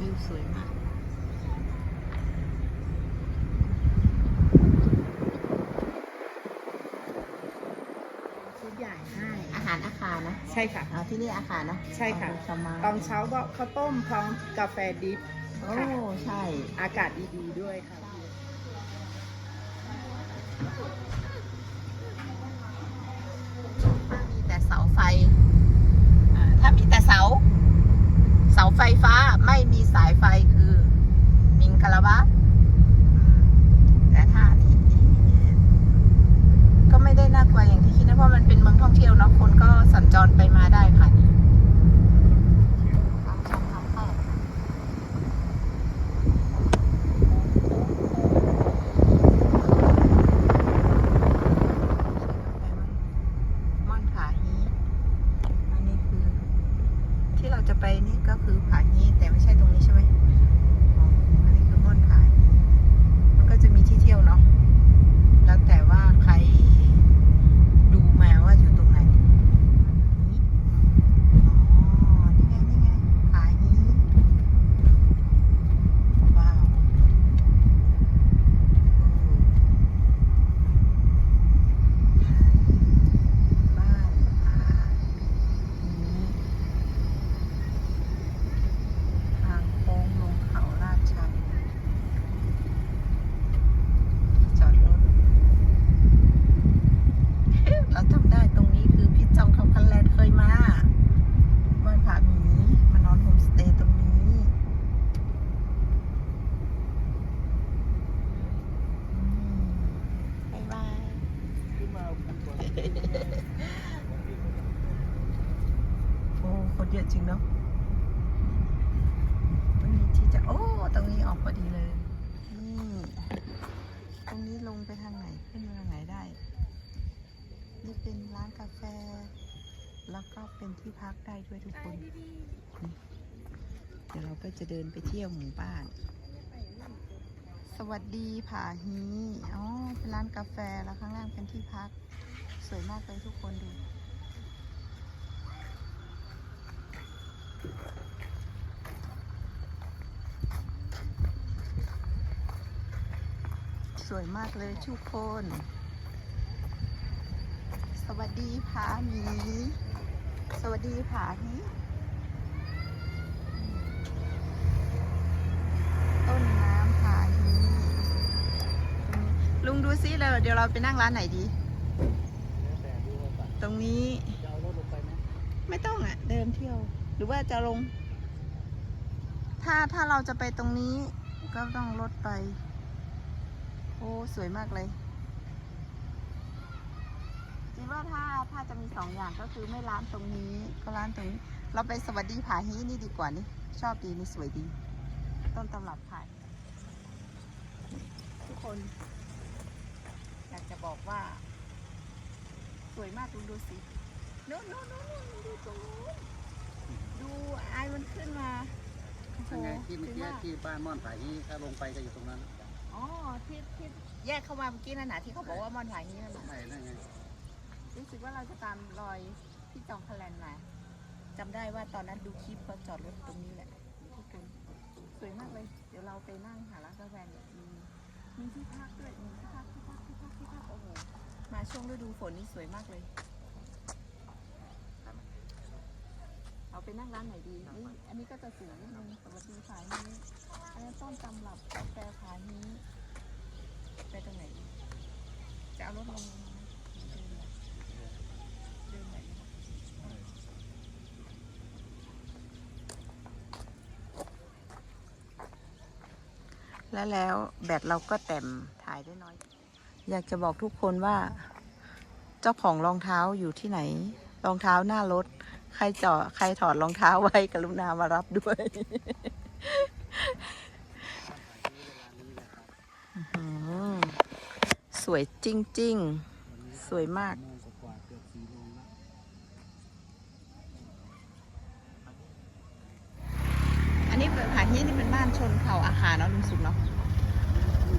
วิวสวยมากชุดใหญ่ให้ อาหารอาคารนะใช่ค่ะ เอาที่นี่อาคารนะใช่ค่ะ เอาสมาตอนเช้าก็ข้าวต้มพร้อมกาแฟดิฟโอ้ใช่ อากาศดีๆด้วยค่ะ มีแต่เสาไฟอ่าถ้ามีแต่เสา เสาไฟฟ้าไม่มีสายไฟคือมิงคาราบะแต่ถ้าที่ก็ไม่ได้น่ากลัวอย่างที่คิดนะ เพราะมันเป็นเมืองท่องเที่ยวเนาะคนก็สัญ จรไปมาได้ค่ะทางช่องทางเข้าม่อนผาฮีอันนี้คือ ที่เราจะไปนี่ก็คือผาฮีแต่ไม่ใช่ตรงนี้ใช่ไหมอ๋ออันนี้คือม่อนผาฮีมันก็จะมีที่เที่ยวเนาะ แล้วแต่ว่าใครดูมาว่าอยู่ตรงไหนอ๋อ นี่ไง นี่ไงผาฮีว้าวบ้านผาฮีทางโค้งลงเขาลาดชันที่จอดรถ เราจำได้ตรงนี้คือพี่จองคำคันแลนด์เคยมาบ้านผาหมีมานอนโฮมสเตย์ตรงนี้อืมบ๊ายบาย โอ้ คน เยอะจริงเนาะตรงนี้ที่จะ โอ้ ตรงนี้ออกพอดีเลย นี่ ตรงนี้ลงไปทางไหน ขึ้นไปทางไหนได้ นี่เป็นร้านกาแฟ แล้วก็เป็นที่พักได้ด้วยทุกคนนี่เดี๋ยวเราก็จะเดินไปเที่ยวหมู่บ้าน สวัสดีผาฮีอ๋อ เป็นร้านกาแฟ แล้วข้างล่างเป็นที่พัก สวยมากเลยทุกคนดู สวยมากเลยทุกคน สวัสดีผาหมี สวัสดีผาหมีต้นน้ำผาหมีลุงดูซิเลยเดี๋ยวเราไปนั่งร้านไหนดี ตรงนี้ ไม่ต้องอะเดินเที่ยว รือว่าจะลง ถ้าถ้าเราจะไปตรงนี้ ก็ต้องรถไป โอ้สวยมากเลยคิดว่าถ้าถ้าจะมีสองอย่างก็คือไม่ร้านตรงนี้ ก็ร้านตรงนี้ เราไปสวัสดีผาฮีนี่ดีกว่านี่ชอบดีนี่สวยดี ต้นตำรับผาทุกคนอยากจะบอกว่า สวยมากดูดูสิโนู้นนู้นโนนู้นดูตรงนู้น ดูไอายมันขึ้นมาโอ้โหยังไงที่เมื่อถึงกี้ว่าที่บ้านม่อนผาฮีถ้าลงไปจะอยู่ตรงนั้นอ๋อที่ที่แยกเข้ามาเมื่อกี้นั่นนะที่เขาบอกว่ามอนหายนี้นั่นนะไม่นั่นไงรู้สึกว่าเราจะตามรอยพี่จองคาแลนมาจำได้ว่าตอนนั้นดูคลิปเขาจอดรถตรงนี้แหละทุกคนสวยมากเลย เดี๋ยวเราไปนั่งหาร้านกาแฟเนี่ยมีมีที่พักด้วยมีที่พักที่พักที่พักที่พักโอ้โหมาช่วงฤดูฝนนี่สวยมากเลยเอาไป นั่งร้านไหนดีนี่อันนี้ก็จะสูงนิดนึงสวัสดีขายนี้อันนี้ต้นตำรับกาแฟขายนี้ ไปตรงไหนดีจะเอารถลงไหมเดินแบบเดินไหนดีแล้วแล้วแบตเราก็เต็มถ่ายได้น้อย อยากจะบอกทุกคนว่า เจ้าของรองเท้าอยู่ที่ไหน รองเท้าหน้ารถ ใครจอดใครถอดรองเท้าไว้กรุณามารับด้วยสวยจริง ๆ สวยมาก โมงกว่าๆเกือบสี่โมงแล้ว อันนี้เป็นผาฮีนี่เป็นบ้านชนเผ่าอาคาเนาะลุงสุกเนาะ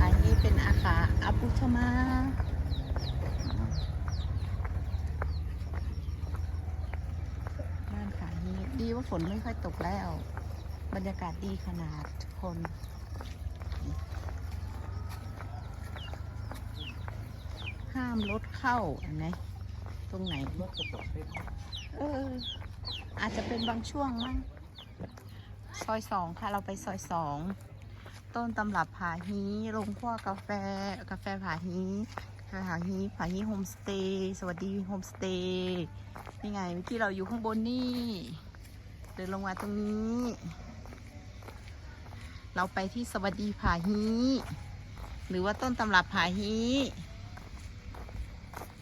อันนี้เป็นอาคาอาบุชมาบ้านผาฮีดีว่า ฝนไม่ค่อยตกแล้ว บรรยากาศดีขนาดทุกคนห้ามรถเข้าเห็นไหมตรงไหนรถกระจกเต็มเออ อาจจะเป็นบางช่วงมั้งซอยสองค่ะ เราไปซอยสองต้นตำรับผาฮีโรงคั่วกาแฟ กาแฟผาฮีกาแฟผาฮีผาฮีโฮมสเตย์ สวัสดีโฮมสเตย์ นี่ไงเมื่เราอยู่ข้างบนนี่ ดินลงมาตรงนี้ เราไปที่สวัสดีผาฮีหรือว่าต้นตำรับผาฮี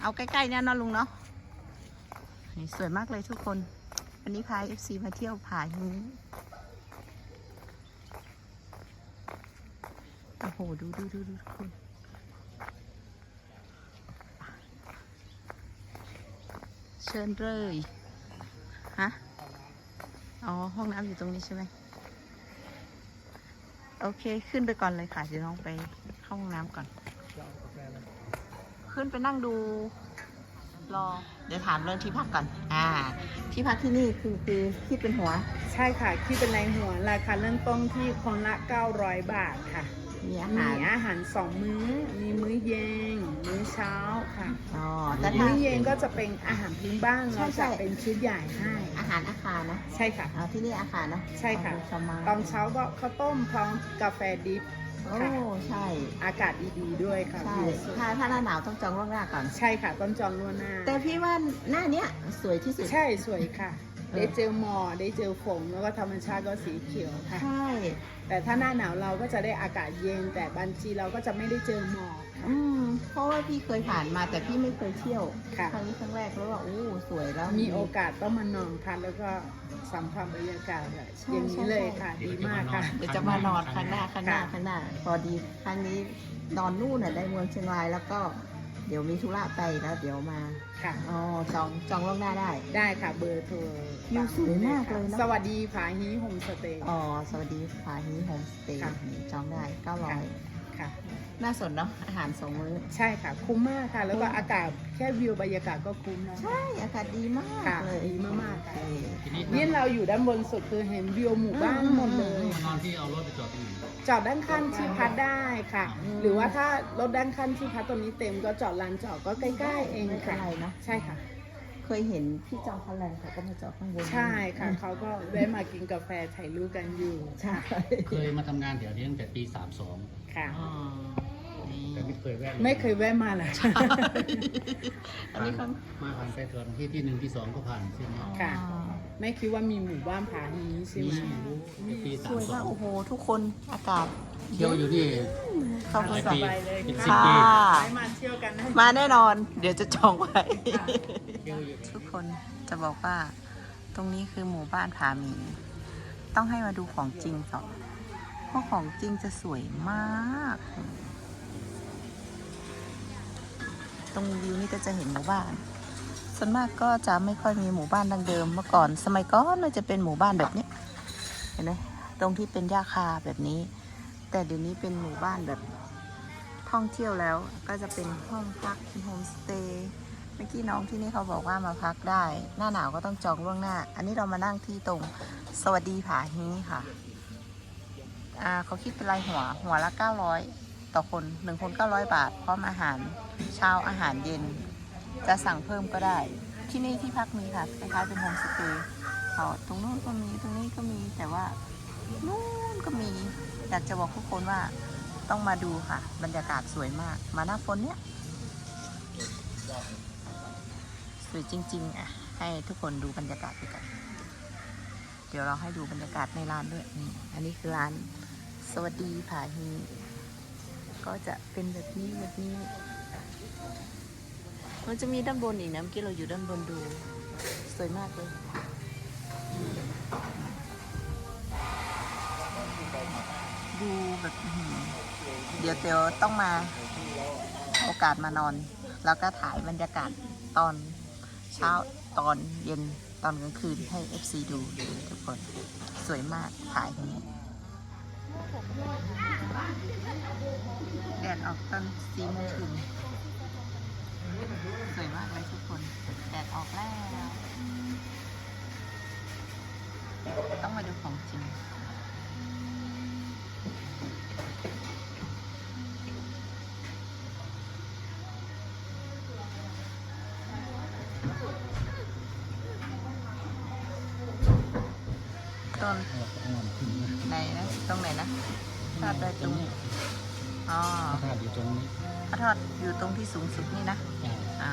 เอาใกล้ๆเนี่ยนะลุงเนาะนี่สวยมากเลยทุกคน วันนี้พา FC มาเที่ยวผาฮีโอ้โห ดูดูดูดูทุกคนเชิญเลย อ๋อ ห้องน้ำอยู่ตรงนี้ใช่ไหมโอเค ขึ้นไปก่อนเลยค่ะเดี๋ยวน้องไปเข้าห้องน้ำก่อน ขึ้นไปนั่งดู รอ เดี๋ยวถามเรื่องที่พักก่อน อ่า ที่พักที่นี่คือคือคิดเป็นหัว ใช่ค่ะที่เป็นรายหัวราคาเริ่มต้นที่คนละ 900 บาทค่ะ มีอามีหารอาหารสองมื้อ มีมื้อเย็น มื้อเช้าค่ะอ๋อแต่ถ้า มื้อเย็นก็จะเป็นอาหารพื้นบ้านใช่เราใช่ จะเป็นชุดใหญ่ให้ อาหารอาคารนะใช่ค่ะอ๋อที่นี่อาคารนะใช่ค่ะอ๋อสมาตอนเช้าก็ข้าวต้มพร้อมกาแฟดิฟโอ้ใช่ อากาศดีๆด้วยค่ะใช่ วิวสวยถ้าถ้าหน้าหนาวต้องจองล่วงหน้าก่อน ใช่ค่ะต้นจองล่วงหน้า แต่พี่ว่าหน้าเนี้ยสวยที่สุด ใช่สวยค่ะเออ ได้เจอหมอกได้เจอฝนแล้วก็ธรรมชาติก็สีเขียวค่ะ ใช่ แต่ถ้าหน้าหนาวเราก็จะได้อากาศเย็น แต่บางทีเราก็จะไม่ได้เจอหมอกอืมเพราะว่าพี่เคยผ่านมาแต่พี่ไม่เคยเที่ยวค่ะ ครั้งนี้ครั้งแรกแล้วว่าโอ้สวยแล้ว มีโอกาสต้องมานอนพักแล้วก็สัมผัสบรรยากาศแบบใช่อย่างนี้เลยใช่ค่ะดีมากค่ะ เดี๋ยวจะมานอนข้างหน้าข้างหน้าค่ะ ข้างหน้า พอดีครั้งนี้นอนนู่นน่ะได้เมืองเชียงรายแล้วก็ เดี๋ยวมีธุระไปแล้วเดี๋ยวมาค่ะ อ๋อจองจองล่วงหน้าได้ ได้ค่ะเบอร์โทรวิวสวยมากเลยเนอะ สวัสดีผาฮีโฮมสเตย์ อ๋อสวัสดีผาฮีโฮมสเตย์ค่ะจองได้เก้าร้อย ค่ะ น่าสนเนาะอาหารสองมื้อ ใช่ค่ะ คุ้มมากค่ะ แล้วก็อากาศแค่วิวบรรยากาศก็คุ้มแล้วใช่ อากาศดีมากค่ะเลยดีมากๆค่ะโอเคทีนี้นี่เราอยู่ด้านบนสุดคือเห็นวิวหมู่บ้านหมดเลย นอนที่เอารถไปจอดที่อื่นจอดด้านข้างที่พักได้ค่ะอืมหรือว่าถ้ารถด้านข้างที่พักตรงนี้เต็มก็จอดลานจอดก็ใกล้ๆเองไม่เป็นค่ะไรเนาะ ใช่ค่ะ เคยเห็นพี่จองคันแรงเขาก็มาจอดข้างบนใช่ค่ะ เขาก็แวะมากินกาแฟถ่ายรูปกันอยู่ใช่เคยมาทำงานแถวนี้ตั้งแต่ปี ค่ะอ๋อนี่32 แต่ไม่เคยแวะลไม่เคยแวะมาเลยอันนี้เขามาผ่านไปก่อนที่ที่หนึ่งที่สองก็ผ่านเส้นนี้ ค่ะ ไม่คิดว่ามีหมู่บ้านผาฮีใช่ไหมนี่รู้แต่ปีสวยมากโอ้32โห ทุกคนอากาศเที่ยวอยู่นี่ เข้าหไปลายก่อนปีไปเลยเป็นค่ะสิบปีค่ะไปมาเที่ยวกันนะมาแน่นอน เดี๋ยวจะจองไว้ เที่ยวอยู่ ทุกคนจะบอกว่า ตรงนี้คือหมู่บ้านผาหมี ต้องให้มาดูของจริงก่อนเพราะของจริงจะสวยมาก ตรงวิวนี่ก็จะเห็นหมู่บ้าน ส่วนมากก็จะไม่ค่อยมีหมู่บ้านดังเดิมเมื่อก่อนสมัยก่อนน่าจะเป็นหมู่บ้านแบบนี้เห็นไหมตรงที่เป็นหญ้าคาแบบนี้ แต่เดี๋ยวนี้เป็นหมู่บ้านแบบท่องเที่ยวแล้วก็จะเป็นห้องพักเป็นโฮมสเตย์เมื่อกี้น้องที่นี่เขาบอกว่ามาพักได้ หน้าหนาวก็ต้องจองล่วงหน้า อันนี้เรามานั่งที่ตรงสวัสดีผาฮีค่ะอ่าเขาคิดเป็นรายหัวหัวละ 900 ต่อคนหนึ่งคน900 บาท พร้อมอาหารเช้าอาหารเย็น จะสั่งเพิ่มก็ได้ ที่นี่ที่พักมีค่ะคล้ายๆเป็นโฮมสเตย์อ๋อตรงนู้นก็มีตรงนี้ก็มีแต่ว่านู้นก็มีอยากจะบอกทุกคนว่าต้องมาดูค่ะ บรรยากาศสวยมาก มาหน้าฝนเนี้ยสวยจริง ๆ อะ ให้ทุกคนดูบรรยากาศไปกันเดี๋ยวเราให้ดูบรรยากาศในร้านด้วยนี่อันนี้คือร้านสวัสดีผาฮีก็จะเป็นแบบนี้แบบนี้ มันจะมีด้านบนอีกนะเมื่อกี้เราอยู่ด้านบนดู สวยมากเลยดูแบบเดี๋ยวเตียวต้องมาโอกาสมานอน แล้วก็ถ่ายบรรยากาศตอนเช้าตอนเย็นตอนกลางคืนให้ FC ดูทุกคน สวยมากถ่ายตรงนี้แดดออกตอนสี่โมงถึง สวยมากเลยทุกคน แดดออกแล้ว ต้องมาดูของจริงต้นเอาเอามันขึ้นนะไหนนะตรงไหนนะทอดโดยตตรรงงนี้อ๋อพระธาตุอยู่ตรงนี้ พระทอดอยู่ตรงที่สูงสุดนี่นะอ่าอ่า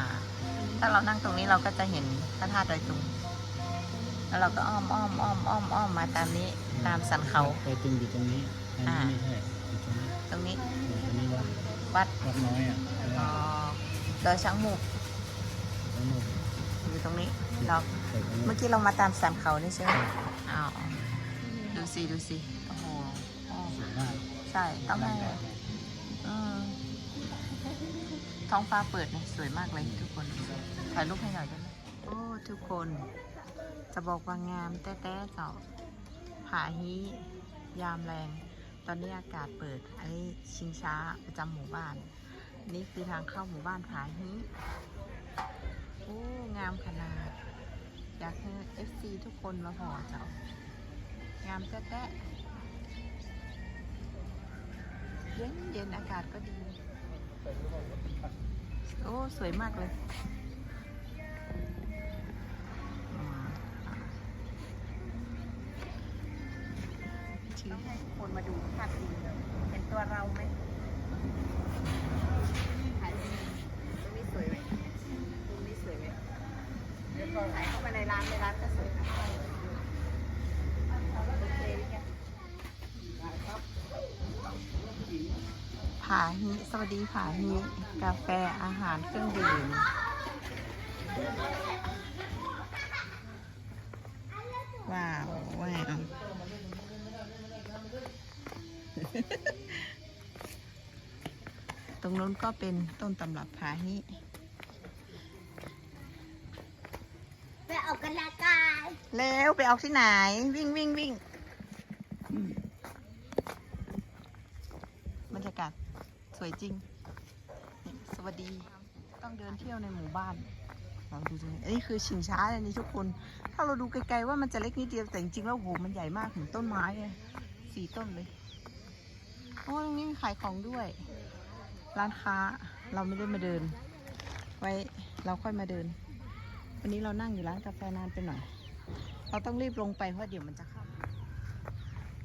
ถ้าเรานั่งตรงนี้เราก็จะเห็นพระธาตุดอยตุง แล้วเราก็อ้อมอ้อมอ้อมอ้อมอ้อมมาตามนี้ตามสันเขาไปตรงอยู่ตรงนี้อันอ่านี้ไม่ใช่อยู่ตรงนี้ตรงนี้อยู่ตรงนี้วัดวัดวัดน้อยอะอ๋อดอยช้างหมูกตรงนู้นอยู่ตรงนี้เราไปตรงนู้เมื่นอกี้เรามาตามสันเขานี่ใช่ไหมอ้าวดูสิดูสิโอ้โหอ๋อสวยมากใช่ต้องให้อืม ท้องฟ้าเปิดเนี่ยสวยมากเลยทุกคน ถ่ายรูปให้หน่อยได้ไหมโอ้ทุกคน จะบอกว่างามแต้ๆเจ้าผาฮียามแรง ตอนนี้อากาศเปิดไอ้ชิงช้าประจำหมู่บ้าน นี่คือทางเข้าหมู่บ้านผาฮีโอ้งามขนาด อยากให้ FC ทุกคนมาหอเจ้างามแต้ๆเย็นเย็นอากาศก็ดี โอ้ สวยมากเลยอืมชื่อให้ทุกคนมาดูภาพดีเห็นตัวเราไหมถ่ายดีตรงนี้สวยไหมตรงนี้สวยไหมเดี๋ยวก่อนถ่ายเข้าไปในร้านในร้านก็สวยนะโอเคหรือยัง ผาฮิสวัสดีผาฮิกาแฟอาหารเครื่องดื่มว้าวว้าวตรงนู้นก็เป็นต้นตำรับผาฮิไปออกกำลังกายเร็วไปออกที่ไหน วิ่งวิ่งวิ่งอืมบรรยากาศส วยจริง สวัสดี ต้องเดินเที่ยวในหมู่บ้านลองดูตรงนี้อันนี้คือชิงช้าอันนี้ทุกคน ถ้าเราดูไกลๆว่ามันจะเล็กนิดเดียวแต่จริงๆแล้วโอ้โหมันใหญ่มากเหมือนต้นไม้เลยสี่ต้นเลยโอ้ตรงนี้มีขายของด้วย ร้านค้าเราไม่ได้มาเดิน ไว้เราค่อยมาเดิน วันนี้เรานั่งอยู่ร้านกาแฟนานไปหน่อย เราต้องรีบลงไปเพราะเดี๋ยวมันจะเข้า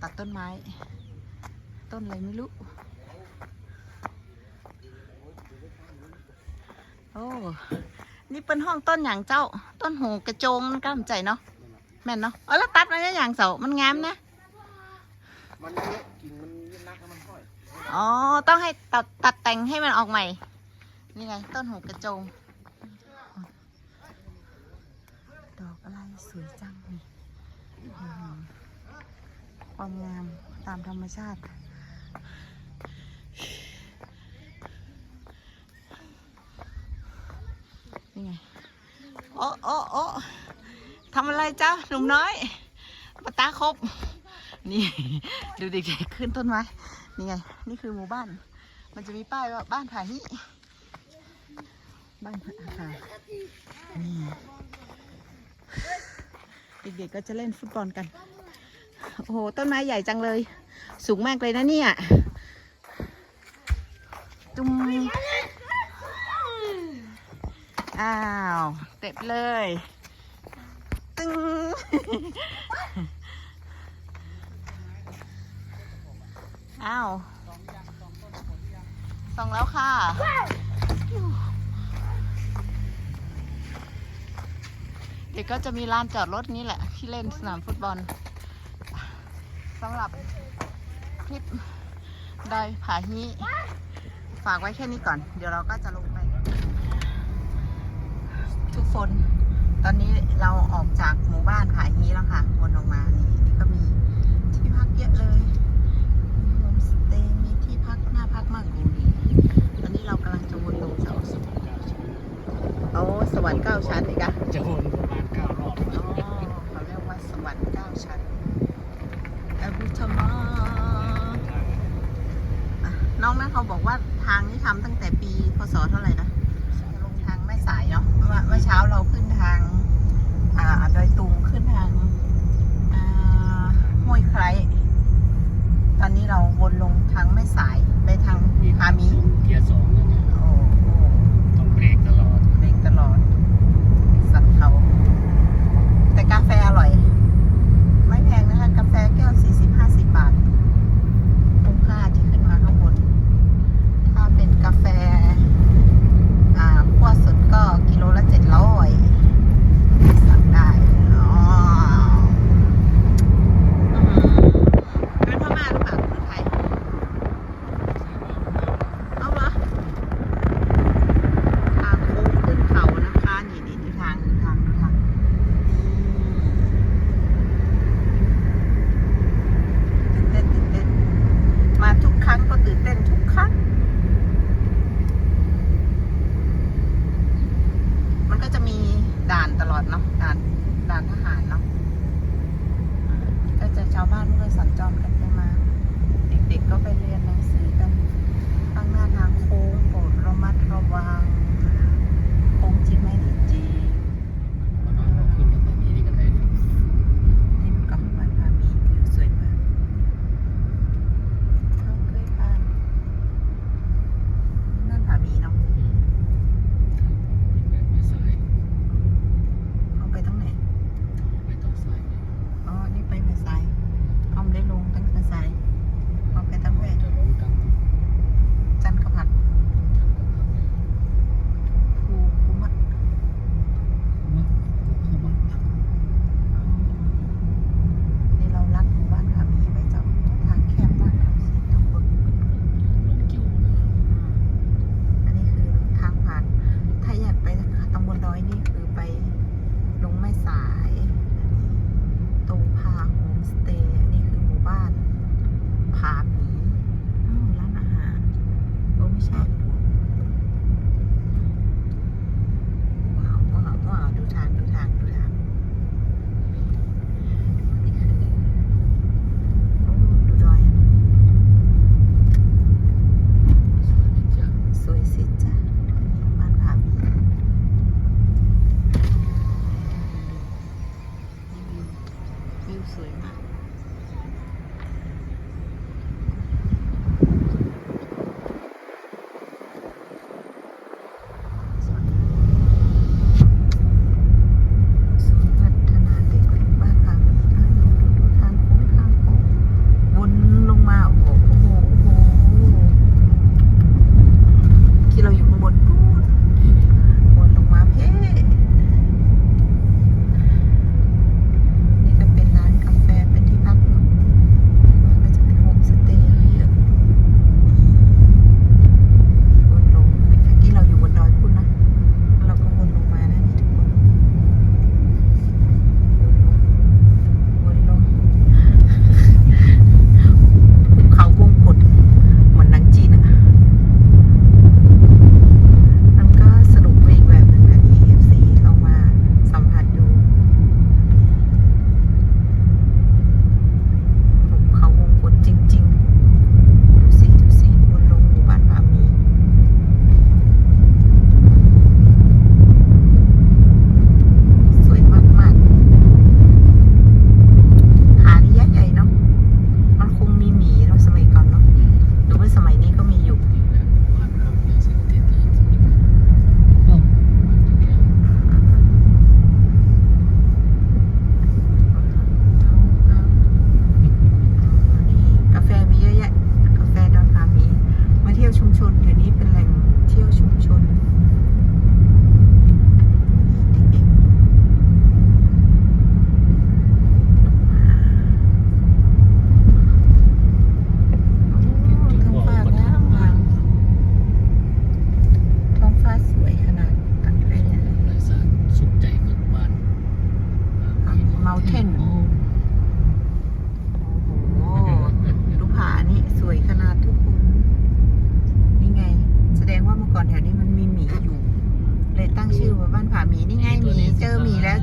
ตัดต้นไม้ ต้นอะไรไม่รู้ โอ้นี่เป็นห้องต้นอย่างเจ้า ต้นหูกระโจงกล้ามใจเนาะแม่นเนาะเออแล้วตัดมาได้อย่างเสามันงามนะมันเยอะกิ่งมันยืนนักแล้วมันห้อยอ๋อต้องให้ตัดตัดแต่งให้มันออกใหม่นี่ไงต้นหูกระโจงดอกอะไรสวยจังนี่อื้อหือความงามตามธรรมชาติ นี่ไงโอ้โอ้โอ้ทำอะไรเจ้าหนุ่มน้อยปตาครบ นี่ดูเด็กๆขึ้นต้นไม้ นี่ไง นี่คือหมู่บ้าน มันจะมีป้ายว่าบ้านผาฮิบ้านผาค่ะนี่เด็กๆก็จะเล่นฟุตบอลกัน โอ้โห ต้นไม้ใหญ่จังเลย สูงมากเลยนะเนี่ย จุ่ม อ้าว เตะไปเลย ตึงอ้าวส่องแล้วค่ะ เด็กก็จะมีลานจอดรถนี้แหละ ที่เล่นสนามฟุตบอลสำหรับคลิปดอยผาฮีฝากไว้แค่นี้ก่อน เดี๋ยวเราก็จะลงไป ทุกคน ตอนนี้เราออกจากหมู่บ้านผาฮีแล้วค่ะวนออกมานี่นี่ก็มีที่พักเยอะเลยมีโฮมสเตย์มีที่พักน่าพักมากเลยตอนนี้เรากำลังจะวนลงเสาสูงโอ้สวรรค์เก้าชั้นอีกอะจะวนประมาณเก้ารอบอ๋อเขาเรียกว่าสวรรค์เก้าชั้นอบุธมาอะน้องแม่เขาบอกว่าทางนี้ทำตั้งแต่ปีพศเท่าไหร่นะลงทางแม่ สายเนาะเมื่อเช้าเราขึ้นทาง อ่าดอยตุงขึ้นทางห้วยไคร้ตอนนี้เราวนลงทางไม่สาย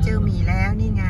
เจอหมีแล้วนี่ไง